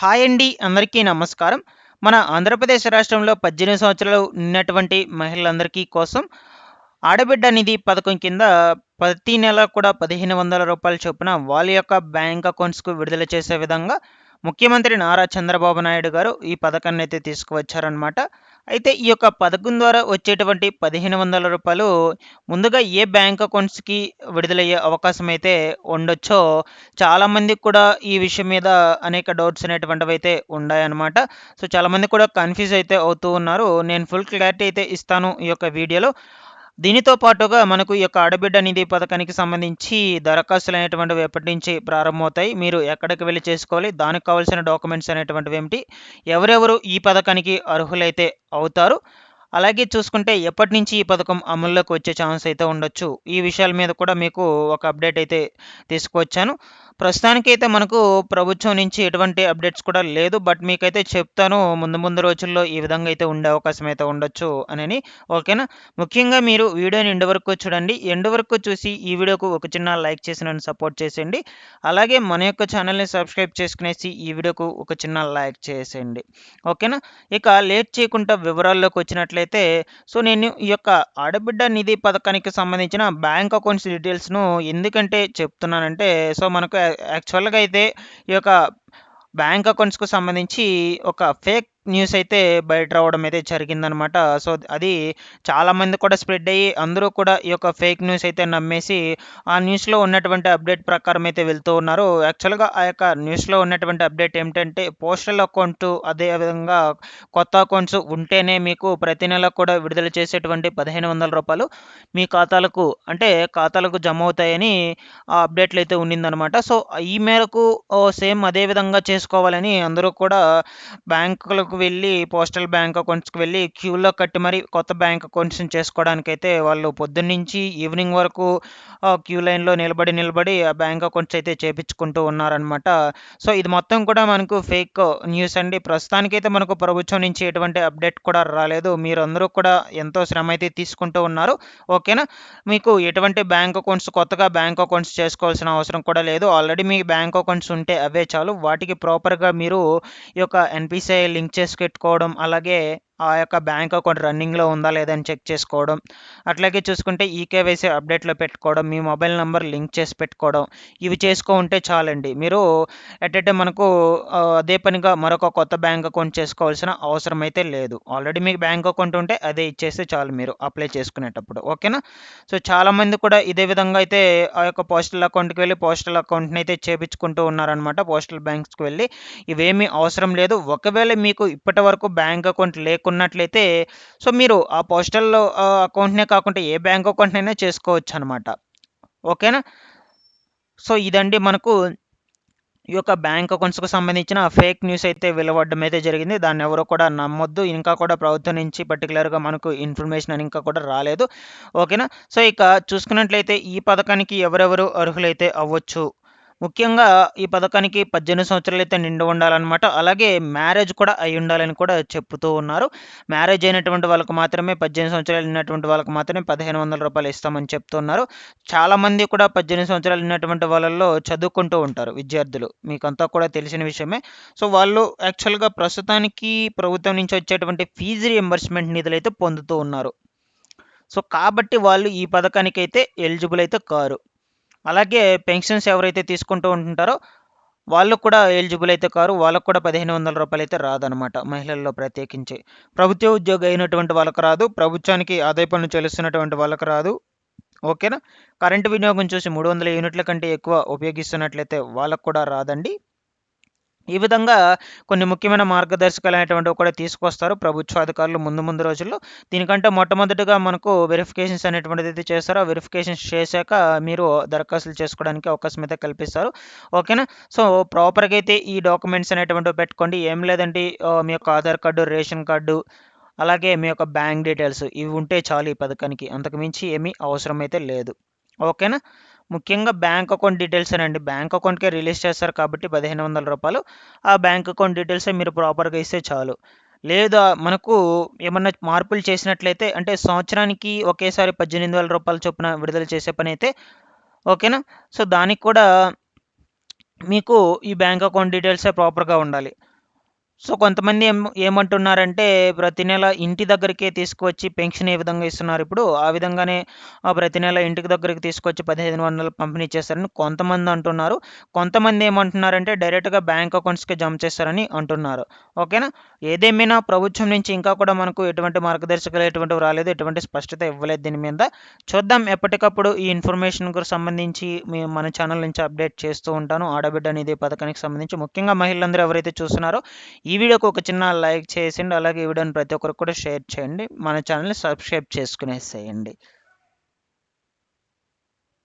Hi అండి అందరికీ నమస్కారం. మన ఆంధ్రప్రదేశ్ రాష్ట్రంలో పద్దెనిమిది సంవత్సరాలు ఉన్నటువంటి మహిళలందరికీ కోసం ఆడబిడ్డ నిధి పథకం కింద ప్రతి నెల కూడా పదిహేను వందల రూపాయల చొప్పున వాళ్ళ యొక్క బ్యాంక్ అకౌంట్స్కు విడుదల చేసే విధంగా ముఖ్యమంత్రి నారా చంద్రబాబు నాయుడు గారు ఈ పథకాన్ని అయితే తీసుకువచ్చారనమాట అయితే ఈ యొక్క పథకం ద్వారా వచ్చేటువంటి పదిహేను వందల రూపాయలు ముందుగా ఏ బ్యాంక్ అకౌంట్స్కి విడుదలయ్యే అవకాశం అయితే ఉండొచ్చో చాలామందికి కూడా ఈ విషయం మీద అనేక డౌట్స్ అనేటువంటివి అయితే ఉన్నాయన్నమాట సో చాలామంది కూడా కన్ఫ్యూజ్ అయితే అవుతూ ఉన్నారు. నేను ఫుల్ క్లారిటీ అయితే ఇస్తాను ఈ యొక్క వీడియోలో. దీనితో పాటుగా మనకు ఈ యొక్క ఆడబిడ్డ నిధి పథకానికి సంబంధించి దరఖాస్తులు అనేటువంటివి ఎప్పటి నుంచి ప్రారంభమవుతాయి? మీరు ఎక్కడికి వెళ్ళి చేసుకోవాలి? దానికి కావాల్సిన డాక్యుమెంట్స్ అనేటువంటివి ఏమిటి? ఎవరెవరు ఈ పథకానికి అర్హులైతే అవుతారు? అలాగే చూసుకుంటే ఎప్పటి నుంచి ఈ పథకం అమల్లోకి వచ్చే ఛాన్స్ అయితే ఉండొచ్చు. ఈ విషయాల మీద కూడా మీకు ఒక అప్డేట్ అయితే తీసుకువచ్చాను. ప్రస్తుతానికైతే మనకు ప్రభుత్వం నుంచి ఎటువంటి అప్డేట్స్ కూడా లేదు. బట్ మీకైతే చెప్తాను ముందు ముందు రోజుల్లో ఈ విధంగా అయితే ఉండే అవకాశం అయితే ఉండొచ్చు అని ఓకేనా? ముఖ్యంగా మీరు వీడియోని ఎండు వరకు చూడండి. ఎండు వరకు చూసి ఈ వీడియోకు ఒక చిన్న లైక్ చేసి నన్ను సపోర్ట్ చేసేయండి. అలాగే మన యొక్క ఛానల్ని సబ్స్క్రైబ్ చేసుకునేసి ఈ వీడియోకు ఒక చిన్న లైక్ చేసేయండి. ఓకేనా? ఇక లేట్ చేయకుండా వివరాల్లోకి వచ్చినట్లయితే సో నేను ఈ యొక్క ఆడబిడ్డ నిధి పథకానికి సంబంధించిన బ్యాంక్ అకౌంట్స్ డీటెయిల్స్ను ఎందుకంటే చెప్తున్నానంటే సో మనకు యాక్చువల్గా అయితే ఈ యొక్క బ్యాంక్ అకౌంట్స్కు సంబంధించి ఒక ఫేక్ న్యూస్ అయితే బయట రావడం అయితే జరిగిందనమాట. సో అది చాలామంది కూడా స్ప్రెడ్ అయ్యి అందరూ కూడా ఈ యొక్క ఫేక్ న్యూస్ అయితే నమ్మేసి ఆ న్యూస్లో ఉన్నటువంటి అప్డేట్ ప్రకారం అయితే వెళ్తూ ఉన్నారు. యాక్చువల్గా ఆ యొక్క న్యూస్లో ఉన్నటువంటి అప్డేట్ ఏమిటంటే పోస్టల్ అకౌంట్ అదేవిధంగా కొత్త అకౌంట్స్ ఉంటేనే మీకు ప్రతి నెల కూడా విడుదల చేసేటువంటి పదిహేను వందల రూపాయలు మీ ఖాతాలకు అంటే ఖాతాలకు జమ అవుతాయని ఆ అప్డేట్లు అయితే ఉండిందనమాట. సో ఈ మేరకు సేమ్ అదే విధంగా చేసుకోవాలని అందరూ కూడా బ్యాంకులకు వెళ్ళి పోస్టల్ బ్యాంక్ అకౌంట్స్కి వెళ్ళి క్యూలో కట్టి మరి కొత్త బ్యాంక్ అకౌంట్స్ని అయితే వాళ్ళు పొద్దున్నుంచి ఈవినింగ్ వరకు క్యూ లైన్లో నిలబడి నిలబడి ఆ బ్యాంక్ అకౌంట్స్ అయితే చేపించుకుంటూ ఉన్నారనమాట సో ఇది మొత్తం కూడా మనకు ఫేక్ న్యూస్ అండి. ప్రస్తుతానికైతే మనకు ప్రభుత్వం నుంచి ఎటువంటి అప్డేట్ కూడా రాలేదు. మీరు అందరూ కూడా ఎంతో శ్రమ అయితే తీసుకుంటూ ఉన్నారు. ఓకేనా? మీకు ఎటువంటి బ్యాంక్ అకౌంట్స్ కొత్తగా బ్యాంక్ అకౌంట్స్ చేసుకోవాల్సిన అవసరం కూడా లేదు. ఆల్రెడీ మీ బ్యాంక్ అకౌంట్స్ ఉంటే అవే చాలు. వాటికి ప్రాపర్గా మీరు ఈ యొక్క ఎన్పిసిఐ లింక్ చేసి పెట్టుకోవడం అలాగే ఆ యొక్క బ్యాంక్ అకౌంట్ రన్నింగ్లో ఉందా లేదని చెక్ చేసుకోవడం అట్లాగే చూసుకుంటే ఈకేవైసీ అప్డేట్లో పెట్టుకోవడం మీ మొబైల్ నెంబర్ లింక్ చేసి పెట్టుకోవడం ఇవి చేసుకో ఉంటే చాలండి. మీరు ఎట్టంటే మనకు అదే పనిగా మరొక కొత్త బ్యాంక్ అకౌంట్ చేసుకోవాల్సిన అవసరం అయితే లేదు. ఆల్రెడీ మీకు బ్యాంక్ అకౌంట్ ఉంటే అదే ఇచ్చేస్తే చాలు మీరు అప్లై చేసుకునేటప్పుడు. ఓకేనా? సో చాలామంది కూడా ఇదే విధంగా అయితే ఆ యొక్క పోస్టల్ అకౌంట్కి వెళ్ళి పోస్టల్ అకౌంట్ని అయితే చేపించుకుంటూ ఉన్నారనమాట పోస్టల్ బ్యాంక్స్కి వెళ్ళి ఇవేమీ అవసరం లేదు. ఒకవేళ మీకు ఇప్పటి వరకు బ్యాంక్ అకౌంట్ లేకుండా ఉన్నట్లయితే సో మీరు ఆ పోస్టల్ అకౌంట్నే కాకుండా ఏ బ్యాంక్ అకౌంట్నైనా చేసుకోవచ్చు అనమాట ఓకేనా? సో ఇదండి మనకు ఈ యొక్క బ్యాంక్ అకౌంట్స్కు సంబంధించిన ఫేక్ న్యూస్ అయితే వెలువడడం అయితే జరిగింది. దాన్ని ఎవరు కూడా నమ్మొద్దు. ఇంకా కూడా ప్రభుత్వం నుంచి పర్టికులర్గా మనకు ఇన్ఫర్మేషన్ అని ఇంకా కూడా రాలేదు. ఓకేనా? సో ఇక చూసుకున్నట్లయితే ఈ పథకానికి ఎవరెవరు అర్హులైతే అవ్వచ్చు? ముఖ్యంగా ఈ పథకానికి పద్దెనిమిది సంవత్సరాలు అయితే నిండి ఉండాలన్నమాట. అలాగే మ్యారేజ్ కూడా అయి ఉండాలని కూడా చెప్తూ ఉన్నారు. మ్యారేజ్ అయినటువంటి వాళ్ళకు మాత్రమే పద్దెనిమిది సంవత్సరాలు ఉన్నటువంటి వాళ్ళకి మాత్రమే పదిహేను వందల రూపాయలు ఇస్తామని చెప్తున్నారు. చాలామంది కూడా పద్దెనిమిది సంవత్సరాలు ఉన్నటువంటి వాళ్ళల్లో చదువుకుంటూ ఉంటారు విద్యార్థులు. మీకంతా కూడా తెలిసిన విషయమే. సో వాళ్ళు యాక్చువల్గా ప్రస్తుతానికి ప్రభుత్వం నుంచి వచ్చేటువంటి ఫీజు రియంబర్స్మెంట్ నిధులు అయితే పొందుతూ ఉన్నారు. సో కాబట్టి వాళ్ళు ఈ పథకానికి అయితే ఎలిజిబుల్ అయితే కారు. అలాగే పెన్షన్స్ ఎవరైతే తీసుకుంటూ ఉంటుంటారో వాళ్ళు కూడా ఎలిజిబుల్ అయితే కారు వాళ్ళకు కూడా పదిహేను వందల రూపాయలు అయితే రాదనమాట మహిళల్లో ప్రత్యేకించి. ప్రభుత్వ ఉద్యోగి అయినటువంటి వాళ్ళకు రాదు ప్రభుత్వానికి ఆదాయ పన్ను చెల్లిస్తున్నటువంటి వాళ్ళకు రాదు. ఓకేనా? కరెంటు వినియోగం చూసి మూడు వందల యూనిట్ల కంటే ఎక్కువ ఉపయోగిస్తున్నట్లయితే వాళ్ళకు కూడా రాదండి. ఈ విధంగా కొన్ని ముఖ్యమైన మార్గదర్శకాలు అనేటువంటివి కూడా తీసుకొస్తారు ప్రభుత్వ అధికారులు ముందు ముందు రోజుల్లో. దీనికంటే మొట్టమొదటిగా మనకు వెరిఫికేషన్స్ అనేటువంటిది అయితే చేస్తారో వెరిఫికేషన్స్ చేశాక మీరు దరఖాస్తులు చేసుకోవడానికి అవకాశం అయితే కల్పిస్తారు. ఓకేనా సో ప్రాపర్గా అయితే ఈ డాక్యుమెంట్స్ అనేటువంటివి పెట్టుకోండి. ఏం లేదంటే మీ యొక్క ఆధార్ కార్డు రేషన్ కార్డు అలాగే మీ యొక్క బ్యాంక్ డీటెయిల్స్ ఇవి ఉంటే చాలు ఈ పథకానికి. అంతకుమించి ఏమీ అవసరం అయితే లేదు ఓకేనా ముఖ్యంగా బ్యాంక్ అకౌంట్ డీటెయిల్స్ అండి బ్యాంక్ అకౌంట్కే రిలీజ్ చేస్తారు కాబట్టి పదిహేను వందల రూపాయలు. ఆ బ్యాంక్ అకౌంట్ డీటెయిల్సే మీరు ప్రాపర్గా ఇస్తే చాలు. లేదా మనకు ఏమన్నా మార్పులు చేసినట్లయితే అంటే సంవత్సరానికి ఒకేసారి పద్దెనిమిది వేల రూపాయల చొప్పున విడుదల చేసే పని అయితే ఓకేనా? సో దానికి కూడా మీకు ఈ బ్యాంక్ అకౌంట్ డీటెయిల్సే ప్రాపర్గా ఉండాలి. సో కొంతమంది ఏం ఏమంటున్నారంటే ప్రతి నెల ఇంటి దగ్గరికే తీసుకువచ్చి పెన్షన్ ఏ విధంగా ఇస్తున్నారు? ఇప్పుడు ఆ విధంగానే ప్రతి నెల ఇంటికి దగ్గరికి తీసుకొచ్చి పదిహేను వందలు పంపిణీ చేస్తారని కొంతమంది అంటున్నారు. కొంతమంది ఏమంటున్నారంటే డైరెక్ట్గా బ్యాంక్ అకౌంట్స్కి జమ చేస్తారని అంటున్నారు. ఓకేనా? ఏదేమైనా ప్రభుత్వం నుంచి ఇంకా కూడా మనకు ఎటువంటి మార్గదర్శకాలు ఎటువంటివి రాలేదు ఎటువంటి స్పష్టత ఇవ్వలేదు దీని మీద. చూద్దాం ఎప్పటికప్పుడు ఈ ఇన్ఫర్మేషన్కు సంబంధించి మన ఛానల్ నుంచి అప్డేట్ చేస్తూ ఉంటాను. ఆడబిడ్డ అనేది పథకానికి సంబంధించి. ముఖ్యంగా మహిళలందరూ ఎవరైతే చూస్తున్నారో ఈ వీడియోకి ఒక చిన్న లైక్ చేసిండి అలాగే ఈ వీడియోని ప్రతి ఒక్కరికి కూడా షేర్ చేయండి. మన ఛానల్ని సబ్స్క్రైబ్ చేసుకునేసేయండి.